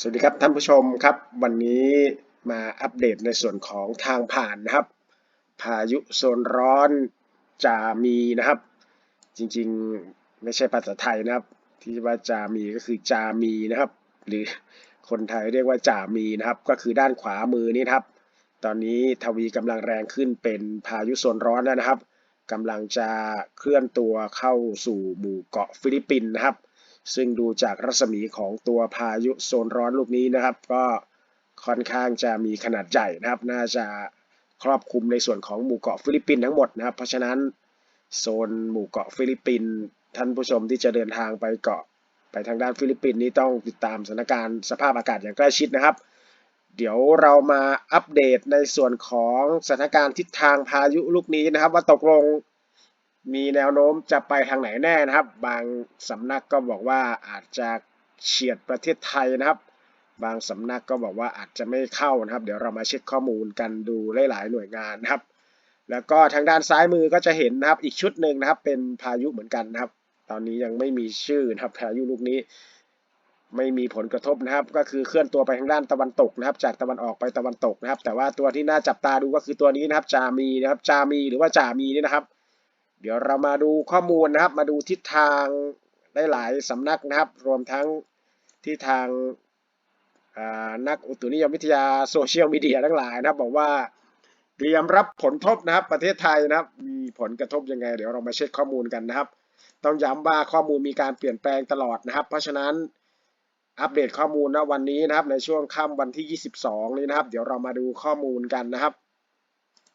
สวัสดีครับท่านผู้ชมครับ วันนี้มาอัปเดตในส่วนของทางผ่านนะครับ พายุโซนร้อนจามีนะครับ จริงๆไม่ใช่ภาษาไทยนะครับ ที่ว่าจามีก็คือจามีนะครับ หรือคนไทยเรียกว่าจามีนะครับ ก็คือด้านขวามือนี้ครับ ตอนนี้ทวีกำลังแรงขึ้นเป็นพายุโซนร้อนแล้วนะครับกำลังจะเคลื่อนตัวเข้าสู่หมู่เกาะฟิลิปปินส์นะครับ ซึ่งดูจากรัศมีของตัวพายุโซนร้อนลูกนี้นะครับ ก็ค่อนข้างจะมีขนาดใหญ่นะครับ น่าจะครอบคลุมในส่วนของหมู่เกาะฟิลิปปินส์ทั้งหมดนะครับ เพราะฉะนั้นโซนหมู่เกาะฟิลิปปินส์ท่านผู้ชมที่จะเดินทางไปเกาะไปทางด้านฟิลิปปินส์นี้ต้องติดตามสถานการณ์สภาพอากาศอย่างใกล้ชิดนะครับ เดี๋ยวเรามาอัปเดตในส่วนของสถานการณ์ทิศทางพายุลูกนี้นะครับ ว่าตกลง มีแนวโน้มจะไปทางไหนแน่นะครับ บางสำนักก็บอกว่าอาจจะเฉียดประเทศไทยนะครับ บางสำนักก็บอกว่าอาจจะไม่เข้านะครับ เดี๋ยวเรามาเช็คข้อมูลกันดูหลาย ๆ หน่วยงานนะครับ แล้วก็ทางด้านซ้ายมือก็จะเห็นนะครับ อีกชุดหนึ่งนะครับ เป็นพายุเหมือนกันนะครับ ตอนนี้ยังไม่มีชื่อนะครับพายุลูกนี้ ไม่มีผลกระทบนะครับ ก็คือเคลื่อนตัวไปทางด้านตะวันตกนะครับ จากตะวันออกไปตะวันตกนะครับ แต่ว่าตัวที่น่าจับตาดูก็คือตัวนี้นะครับ จามีนะครับ จามีหรือว่าจามีนี่นะครับ เดี๋ยวเรามาดูข้อมูลนะครับ มาดูทิศทางหลายๆสำนักนะครับ รวมทั้งที่ทางนักอุตุนิยมวิทยาโซเชียลมีเดียทั้งหลายนะครับบอกว่าเตรียมรับผลทบนะครับ ประเทศไทยนะครับ มีผลกระทบยังไง เดี๋ยวเรามาเช็คข้อมูลกันนะครับ ต้องย้ำว่าข้อมูลมีการเปลี่ยนแปลงตลอดนะครับ เพราะฉะนั้นอัปเดตข้อมูลนะวันนี้นะครับ ในช่วงค่ำวันที่ 22 นี้นะครับ เดี๋ยวเรามาดูข้อมูลกันนะครับ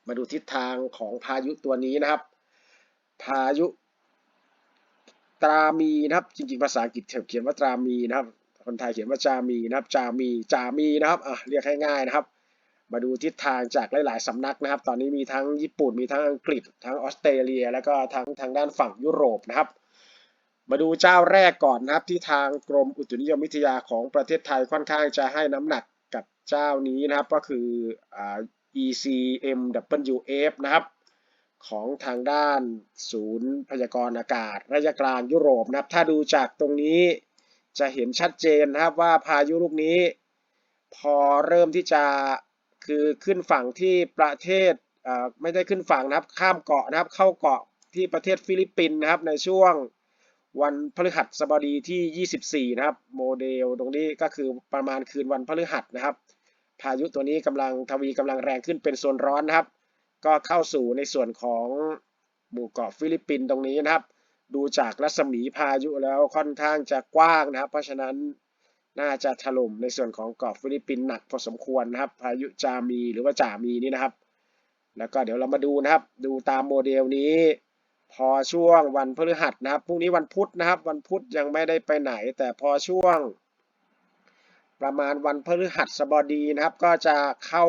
มาดูทิศทางของพายุตัวนี้นะครับ พายุ ตรามีนะครับ จริงๆภาษาอังกฤษเขียนว่าตรามีนะครับ คนไทยเขียนว่าจามีนะครับ จามีจามีนะครับอะเรียกง่ายๆนะครับ มาดูทิศทางจากหลายๆสำนักนะครับ ตอนนี้มีทั้งญี่ปุ่นมีทั้งอังกฤษ ทั้งออสเตรเลีย แล้วก็ทั้งทางด้านฝั่งยุโรปนะครับมาดูเจ้าแรกก่อนนะครับที่ทางกรมอุตุนิยมวิทยาของประเทศไทยค่อนข้างจะให้น้ำหนักกับเจ้านี้นะครับก็คืออ่า ECMWF นะครับ ของทางด้านศูนย์พยากรณ์อากาศระยะกลางยุโรปนะครับ ถ้าดูจากตรงนี้จะเห็นชัดเจนนะครับว่าพายุลูกนี้ พอเริ่มที่จะคือขึ้นฝั่งที่ประเทศไม่ได้ขึ้นฝั่งนะครับข้ามเกาะนะครับเข้าเกาะที่ประเทศฟิลิปปินส์นะครับในช่วงวันพฤหัสบดีที่ 24 นะครับ โมเดลตรงนี้ก็คือประมาณคืนวันพฤหัสนะครับ พายุตัวนี้กำลังทวีกำลังแรงขึ้นเป็นโซนร้อนนะครับ ก็เข้าสู่ในส่วนของหมู่เกาะฟิลิปปินส์ตรงนี้นะครับ ดูจากรัศมีพายุแล้วค่อนข้างจะกว้างนะครับ เพราะฉะนั้นน่าจะถล่มในส่วนของเกาะฟิลิปปินส์หนักพอสมควรนะครับ พายุจามีหรือว่าจามีนี่นะครับ แล้วก็เดี๋ยวเรามาดูนะครับ ดูตามโมเดลนี้ พอช่วงวันพฤหัสนะครับพรุ่งนี้วันพุธนะครับ วันพุธยังไม่ได้ไปไหน แต่พอช่วง ประมาณวันพฤหัสบดีนะครับ ก็จะเข้า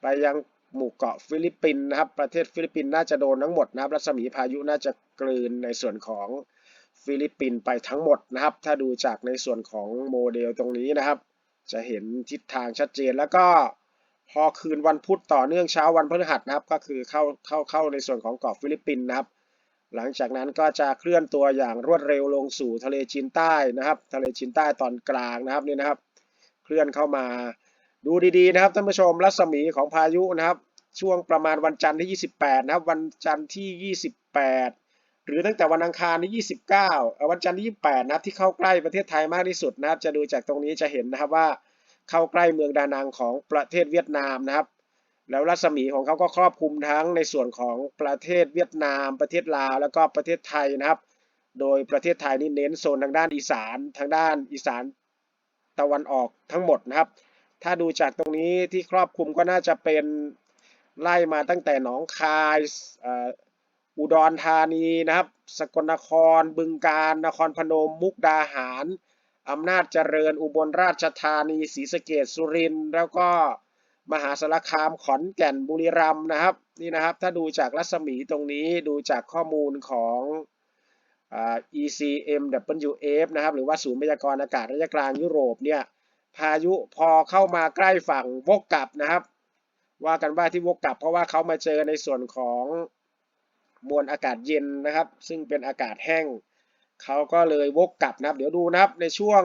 ไปยัง หมู่เกาะฟิลิปปินส์นะครับ ประเทศฟิลิปปินส์น่าจะโดนทั้งหมดนะครับ รัศมีพายุน่าจะกลืนในส่วนของฟิลิปปินส์ไปทั้งหมดนะครับ ถ้าดูจากในส่วนของโมเดลตรงนี้นะครับ จะเห็นทิศทางชัดเจนแล้วก็พอคืนวันพุธต่อเนื่องเช้าวันพฤหัสนะครับ ก็คือเข้าเข้าเข้าในส่วนของเกาะฟิลิปปินส์นะครับ หลังจากนั้นก็จะเคลื่อนตัวอย่างรวดเร็วลงสู่ทะเลจีนใต้นะครับ ทะเลจีนใต้ตอนกลางนะครับนี่นะครับ เคลื่อนเข้ามา ดูดีๆนะครับท่านผู้ชมรัศมีของพายุนะครับ ช่วงประมาณวันจันทร์ที่ 28 นะครับ วันจันทร์ที่ 28 หรือตั้งแต่วันอังคารที่ 29 วันจันทร์ที่ 28 นะครับที่เข้าใกล้ประเทศไทยมากที่สุดนะครับ จะดูจากตรงนี้จะเห็นนะครับว่าเข้าใกล้เมืองดานังของประเทศเวียดนามนะครับ แล้วรัศมีของเขาก็ครอบคลุมทั้งในส่วนของประเทศเวียดนาม ประเทศลาว แล้วก็ประเทศไทยนะครับ โดยประเทศไทยนี่เน้นโซนทางด้านอีสาน ทางด้านอีสานตะวันออกทั้งหมดนะครับ ถ้าดูจากตรงนี้ที่ครอบคลุมก็น่าจะเป็นไล่มาตั้งแต่หนองคายอุดรธานีนะครับ สกลนคร บึงกาฬนครพนม มุกดาหาร อำนาจเจริญ อุบลราชธานีศรีสะเกษสุรินทร์แล้วก็มหาสารคามขอนแก่นบุรีรัมย์นะครับนี่นะครับถ้าดูจากรัศมีตรงนี้ดูจากข้อมูลของ ECMWF นะครับหรือว่าศูนย์พยากรณ์อากาศระยะกลางยุโรปเนี่ย พายุพอเข้ามาใกล้ฝั่งวกกลับนะครับ ว่ากันว่าที่วกกลับ เพราะว่าเขามาเจอในส่วนของมวลอากาศเย็นนะครับ ซึ่งเป็นอากาศแห้งเขาก็เลยวกกลับนะครับ เดี๋ยวดูนะครับในช่วง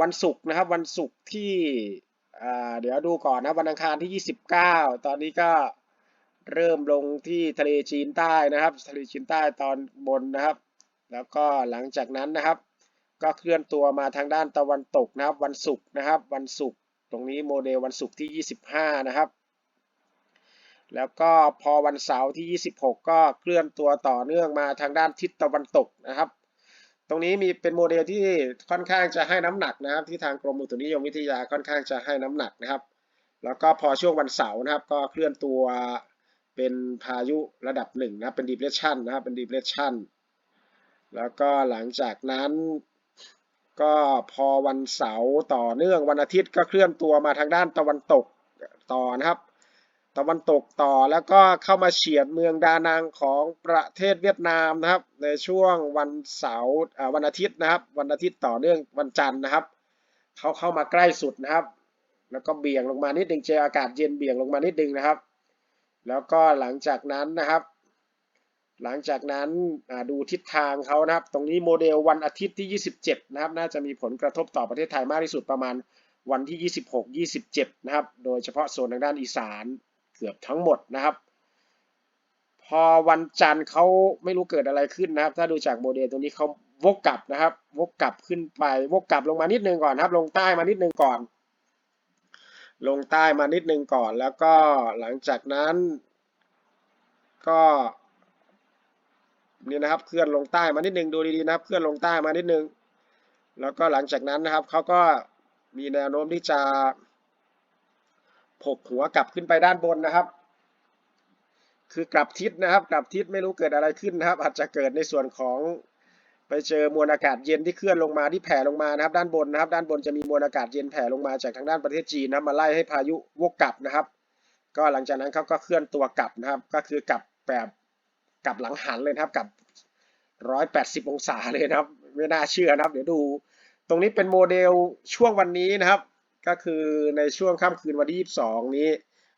วันศุกร์นะครับ วันศุกร์ที่เดี๋ยวดูก่อนนะวันอังคารที่ 29 ตอนนี้ก็เริ่มลงที่ทะเลจีนใต้นะครับ ทะเลจีนใต้ตอนบนนะครับ แล้วก็หลังจากนั้นนะครับ ก็เคลื่อนตัวมาทางด้านตะวันตกนะครับ วันศุกร์นะครับ วันศุกร์ตรงนี้โมเดลวันศุกร์ที่ 25 นะครับ แล้วก็พอวันเสาร์ที่ 26 ก็เคลื่อนตัวต่อเนื่องมาทางด้านทิศตะวันตกนะครับ ตรงนี้มีเป็นโมเดลที่ค่อนข้างจะให้น้ำหนักนะครับ ที่ทางกรมอุตุนิยมวิทยาค่อนข้างจะให้น้ำหนักนะครับ แล้วก็พอช่วงวันเสาร์นะครับ ก็เคลื่อนตัวเป็นพายุระดับหนึ่งนะเป็น depression นะครับเป็น depression แล้วก็หลังจากนั้น ก็พอวันเสาร์ต่อเนื่องวันอาทิตย์ก็เคลื่อนตัวมาทางด้านตะวันตกต่อนะครับ ตะวันตกต่อแล้วก็เข้ามาเฉียดเมืองดานังของประเทศเวียดนามนะครับ ในช่วงวันเสาร์วันอาทิตย์นะครับ วันอาทิตย์ต่อเนื่องวันจันทร์นะครับเขาเข้ามาใกล้สุดนะครับ แล้วก็เบี่ยงลงมานิดนึงเจออากาศเย็นเบี่ยงลงมานิดนึงนะครับ แล้วก็หลังจากนั้นนะครับ หลังจากนั้นดูทิศทางเขานะครับ ตรงนี้โมเดลวันอาทิตย์ที่ 27 นะครับ น่าจะมีผลกระทบต่อประเทศไทยมากที่สุดประมาณวันที่ 26 27 นะครับ โดยเฉพาะโซนทางด้านอีสานเกือบทั้งหมดนะครับ พอวันจันทร์เขาไม่รู้เกิดอะไรขึ้นนะครับ ถ้าดูจากโมเดลตรงนี้เขาวกกลับนะครับ วกกลับขึ้นไป วกกลับลงมานิดนึงก่อนครับ ลงใต้มานิดนึงก่อน ลงใต้มานิดนึงก่อน แล้วก็หลังจากนั้น ก็ นี่นะครับเคลื่อนลงใต้มานิดนึงดูดีๆนะครับเคลื่อนลงใต้มานิดนึง แล้วก็หลังจากนั้นนะครับเขาก็มีแนวโน้มที่จะผกหัวกลับขึ้นไปด้านบนนะครับ คือกลับทิศนะครับกลับทิศไม่รู้เกิดอะไรขึ้นนะครับ อาจจะเกิดในส่วนของไปเจอมวลอากาศเย็นที่เคลื่อนลงมาที่แผ่ลงมานะครับ ด้านบนนะครับ ด้านบนจะมีมวลอากาศเย็นแผ่ลงมาจากทางด้านประเทศจีนนะมาไล่ให้พายุวกกลับนะครับ ก็หลังจากนั้นเขาก็เคลื่อนตัวกลับนะครับ ก็คือกลับแบบ กลับหลังหันเลยครับกับ 180 องศาเลยนะครับ ไม่น่าเชื่อนะครับ เดี๋ยวดู ตรงนี้เป็นโมเดลช่วงวันนี้นะครับ ก็คือในช่วงค่ำคืนวันที่ 22 นี้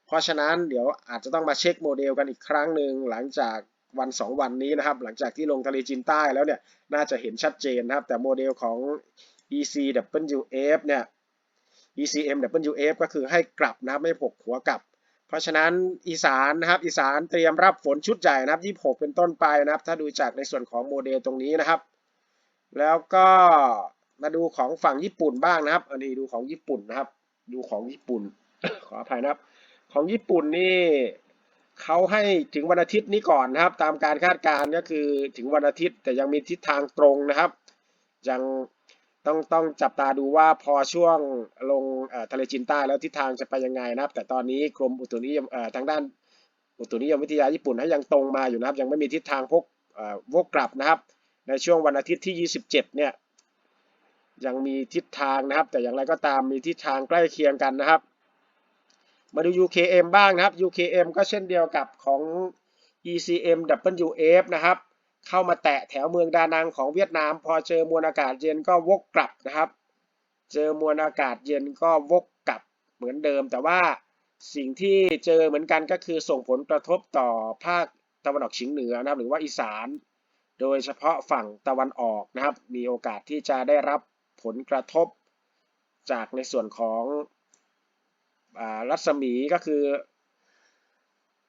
เพราะฉะนั้นเดี๋ยวอาจจะต้องมาเช็คโมเดลกันอีกครั้งหนึ่งหลังจากวัน 2 วันนี้นะครับ หลังจากที่ลงทะเลจีนใต้แล้วเนี่ยน่าจะเห็นชัดเจนนะครับ แต่โมเดลของ ECWF เนี่ย ECMWF ก็คือให้กลับนะไม่ผกหัวกลับ ราะฉะนั้นอีสานนะครับอีสานเตรียมรับฝนชุดใหญ่นะครับ 26 เป็นต้นไปนะครับ ถ้าดูจากในส่วนของโมเดลตรงนี้นะครับ แล้วก็มาดูของฝั่งญี่ปุ่นบ้างนะครับ อันนี้ดูของญี่ปุ่นนะครับ ดูของญี่ปุ่น ขออภัยนะครับ ของญี่ปุ่นนี่เขาให้ถึงวันอาทิตย์นี้ก่อนนะครับ ตามการคาดการณ์ก็คือถึงวันอาทิตย์แต่ยังมีทิศทางตรงนะครับ ยัง ต้องต้องจับตาดูว่าพอช่วงลงทะเลจีนใต้แล้วทิศทางจะไปยังไงนะครับ แต่ตอนนี้กรมอุตุนิยมทางด้านอุตุนิยมวิทยาญี่ปุ่นให้ยังตรงมาอยู่นะครับ ยังไม่มีทิศทางพกวกกลับนะครับ ในช่วงวันอาทิตย์ที่ 27 เนี่ยยังมีทิศทางนะครับ แต่อย่างไรก็ตามมีทิศทางใกล้เคียงกันนะครับ มาดู UKM บ้างนะครับ UKM ก็เช่นเดียวกับของ ECM WF นะครับ เข้ามาแตะแถวเมืองดานังของเวียดนาม พอเจอมวลอากาศเย็นก็วกกลับนะครับ เจอมวลอากาศเย็นก็วกกลับเหมือนเดิม แต่ว่าสิ่งที่เจอเหมือนกันก็คือส่งผลกระทบต่อภาคตะวันออกเฉียงเหนือนะครับ หรือว่าอีสาน โดยเฉพาะฝั่งตะวันออกนะครับ มีโอกาสที่จะได้รับผลกระทบจากในส่วนของรัศมีก็คือ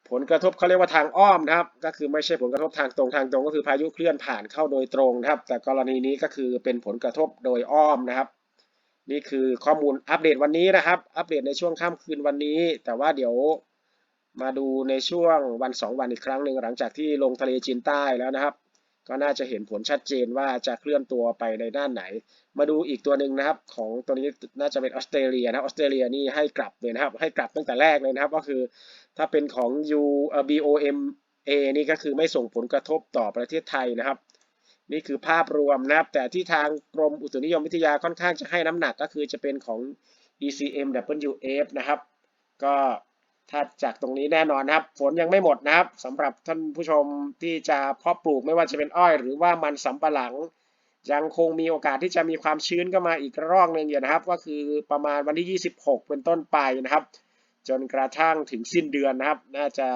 ผลกระทบเขาเรียกว่าทางอ้อมนะครับ ก็คือไม่ใช่ผลกระทบทางตรงทางตรง ก็คือพายุเคลื่อนผ่านเข้าโดยตรงนะครับ แต่กรณีนี้ก็คือเป็นผลกระทบโดยอ้อมนะครับ นี่คือข้อมูลอัปเดตวันนี้นะครับ อัปเดตในช่วงค่ำคืนวันนี้ แต่ว่าเดี๋ยวมาดูในช่วงวัน 2 วันอีกครั้งหนึ่งหลังจากที่ลงทะเลจีนใต้แล้วนะครับ ก็น่าจะเห็นผลชัดเจนว่าจะเคลื่อนตัวไปในด้านไหน มาดูอีกตัวหนึ่งนะครับ ของตัวนี้น่าจะเป็นออสเตรเลียนะออสเตรเลียนี่ให้กลับเลยนะครับ ให้กลับตั้งแต่แรกเลยนะครับ ก็คือ ถ้าเป็นของ U BOMA นี่ก็คือไม่ส่งผลกระทบต่อประเทศไทยนะครับ นี่คือภาพรวมนะครับ แต่ที่ทางกรมอุตุนิยมวิทยาค่อนข้างจะให้น้ำหนักก็คือจะเป็นของ ECMWF นะครับ ก็ถ้าจากตรงนี้แน่นอนนะครับ ฝนยังไม่หมดนะครับสำหรับท่านผู้ชมที่จะเพาะปลูกไม่ว่าจะเป็นอ้อย หรือว่ามันสำปะหลัง ยังคงมีโอกาสที่จะมีความชื้นเข้ามาอีกรอบหนึ่งอยู่นะครับ ก็คือประมาณวันที่ 26 เป็นต้นไปนะครับ จนกระทั่งถึงสิ้นเดือนนะครับ น่าจะ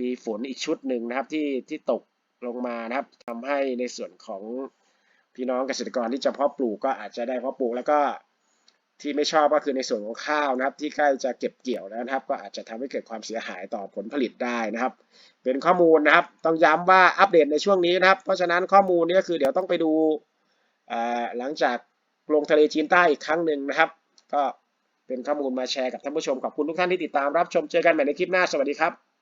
มีฝนอีกชุดหนึ่งนะครับที่ที่ตกลงมานะครับทำให้ในส่วนของพี่น้องเกษตรกรที่จะเพาะปลูกก็อาจจะได้เพาะปลูกแล้วก็ที่ไม่ชอบก็คือในส่วนของข้าวนะครับ ที่ใกล้จะเก็บเกี่ยวแล้วนะครับ ก็อาจจะทำให้เกิดความเสียหายต่อผลผลิตได้นะครับ เป็นข้อมูลนะครับ ต้องย้ำว่าอัปเดตในช่วงนี้นะครับ เพราะฉะนั้นข้อมูลนี้ก็คือเดี๋ยวต้องไปดูหลังจากลงทะเลจีนใต้อีกครั้งหนึ่งนะครับ ก็ เป็นข้อมูลมาแชร์กับท่านผู้ชมขอบคุณทุกท่านที่ติดตามรับชมเจอกันใหม่ในคลิปหน้าสวัสดีครับ